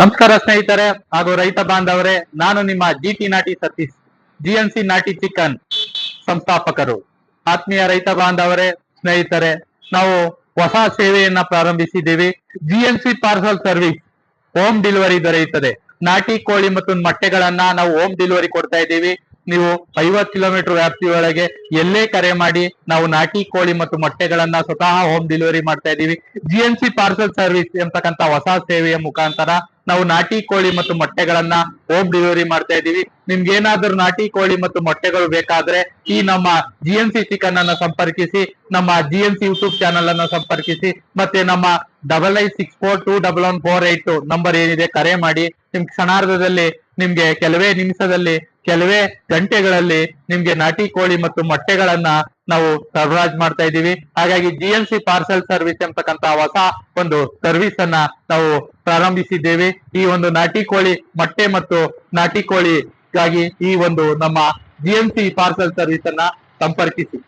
ನಮಸ್ಕಾರ ಸ್ನೇಹಿತರೆ ಹಾಗೂ ರೈತ ಬಾಂಧವರೇ, ನಾನು ನಿಮ್ಮ ಜಿ ಟಿ ನಾಟಿ ಸತೀಶ್ ಜಿಎನ್ಸಿ ನಾಟಿ ಚಿಕನ್ ಸಂಸ್ಥಾಪಕರು. ಆತ್ಮೀಯ ರೈತ ಬಾಂಧವರೇ, ಸ್ನೇಹಿತರೆ, ನಾವು ಹೊಸ ಸೇವೆಯನ್ನ ಪ್ರಾರಂಭಿಸಿದ್ದೀವಿ. GNC parcel service home delivery ದೊರೆಯುತ್ತದೆ. ನಾಟಿ ಕೋಳಿ ಮತ್ತು ಮೊಟ್ಟೆಗಳನ್ನ ನಾವು ಹೋಮ್ ಡೆಲಿವರಿ ಕೊಡ್ತಾ ಇದ್ದೀವಿ. ನೀವು ಐವತ್ತು ಕಿಲೋಮೀಟರ್ ವ್ಯಾಪ್ತಿಯೊಳಗೆ ಎಲ್ಲೇ ಕರೆ ಮಾಡಿ ನಾವು ನಾಟಿ ಕೋಳಿ ಮತ್ತು ಮೊಟ್ಟೆಗಳನ್ನ ಸ್ವತಃ ಹೋಮ್ ಡೆಲಿವರಿ ಮಾಡ್ತಾ ಇದ್ದೀವಿ. ಜಿಎನ್ಸಿ ಪಾರ್ಸಲ್ ಸರ್ವಿಸ್ ಎಂತಕ್ಕಂತ ಹೊಸ ಸೇವೆಯ ಮುಖಾಂತರ ನಾವು ನಾಟಿ ಕೋಳಿ ಮತ್ತು ಮೊಟ್ಟೆಗಳನ್ನ ಹೋಮ್ ಡೆಲಿವರಿ ಮಾಡ್ತಾ ಇದ್ದೀವಿ. ನಿಮ್ಗೆ ಏನಾದ್ರೂ ನಾಟಿ ಕೋಳಿ ಮತ್ತು ಮೊಟ್ಟೆಗಳು ಬೇಕಾದ್ರೆ ಈ ನಮ್ಮ ಜಿ ಎನ್ ಸಿ ಚಿಕನ್ ಅನ್ನ ಸಂಪರ್ಕಿಸಿ, ನಮ್ಮ G N C YouTube channel ಅನ್ನ ಸಂಪರ್ಕಿಸಿ, ಮತ್ತೆ ನಮ್ಮ double I six four two double one four eight number ಏನಿದೆ ಕರೆ ಮಾಡಿ, ನಿಮ್ ಕ್ಷಣಾರ್ಧದಲ್ಲಿ ನಿಮ್ಗೆ ಕೆಲವೇ ನಿಮಿಷದಲ್ಲಿ ಕೆಲವೇ ಗಂಟೆಗಳಲ್ಲಿ ನಿಮ್ಗೆ ನಾಟಿ ಕೋಳಿ ಮತ್ತು ಮೊಟ್ಟೆಗಳನ್ನ ನಾವು ಸರಬರಾಜು ಮಾಡ್ತಾ ಇದ್ದೀವಿ. ಹಾಗಾಗಿ G N C parcel service ಎಂಬತಕ್ಕಂತ ಹೊಸ ಒಂದು ಸರ್ವಿಸ್ ಅನ್ನ ನಾವು ಪ್ರಾರಂಭಿಸಿದ್ದೇವೆ. ಈ ಒಂದು ನಾಟಿ ಕೋಳಿ, ಮೊಟ್ಟೆ ಮತ್ತು ನಾಟಿ ಕೋಳಿಗಾಗಿ ಈ ಒಂದು ನಮ್ಮ G N C parcel service ಅನ್ನ ಸಂಪರ್ಕಿಸಿ.